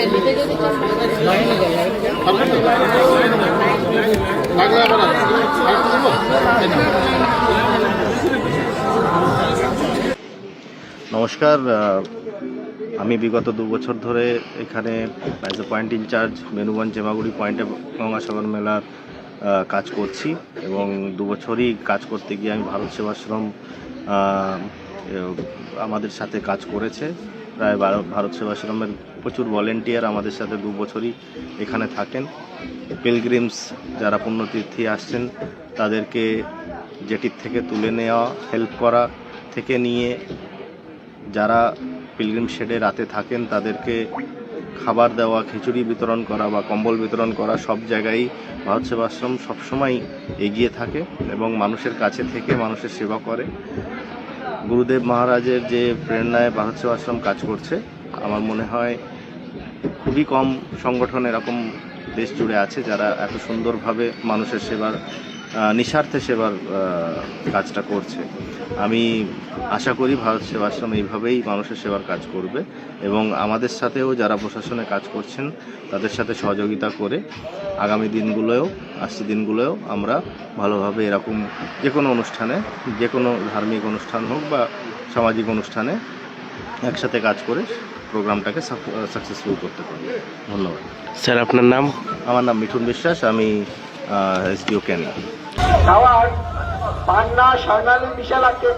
নমস্কার আমি বিগত দু বছর ধরে এখানে as a point incharge Benuganj Jemaguri পয়েন্টে গঙ্গাসাগর মেলার কাজ করছি এবং দু বছরই কাজ করতে গিয়ে আমি ভারত সেবাশ্রম আমাদের সাথে কাজ করেছে। প্রায় ভারত সেবাশ্রমের প্রচুর ভলেন্টিয়ার আমাদের সাথে দু বছরই এখানে থাকেন। পিলগ্রিমস যারা পুণ্যতীর্থী আসছেন, তাদেরকে জেটির থেকে তুলে নেওয়া হেল্প করা থেকে নিয়ে যারা পিলগ্রিম শেডে রাতে থাকেন, তাদেরকে খাবার দেওয়া, খিচুড়ি বিতরণ করা বা কম্বল বিতরণ করা সব জায়গায় ভারত সেবাশ্রম সবসময় এগিয়ে থাকে এবং মানুষের কাছে থেকে মানুষের সেবা করে। গুরুদেব মহারাজের যে প্রেরণায় ভারত সেবাশ্রম কাজ করছে, আমার মনে হয় খুবই কম সংগঠন এরকম দেশ জুড়ে আছে যারা এত সুন্দরভাবে মানুষের সেবার নিঃস্বার্থে সেবার কাজটা করছে। আমি আশা করি ভারত সেবাশ্রম এইভাবেই মানুষের সেবার কাজ করবে এবং আমাদের সাথেও যারা প্রশাসনে কাজ করছেন, তাদের সাথে সহযোগিতা করে আগামী দিনগুলোও আসছে দিনগুলোও আমরা ভালোভাবে এরকম যে কোনো অনুষ্ঠানে যে কোনো ধার্মিক অনুষ্ঠান হোক বা সামাজিক অনুষ্ঠানে একসাথে কাজ করে প্রোগ্রামটাকে সাকসেসফুল করতে পারি। ধন্যবাদ। স্যার আপনার নাম? আমার নাম মিঠুন বিশ্বাস আমি এসডিও ক্যানিং পান্না স্বর্ণালী বিশালাকে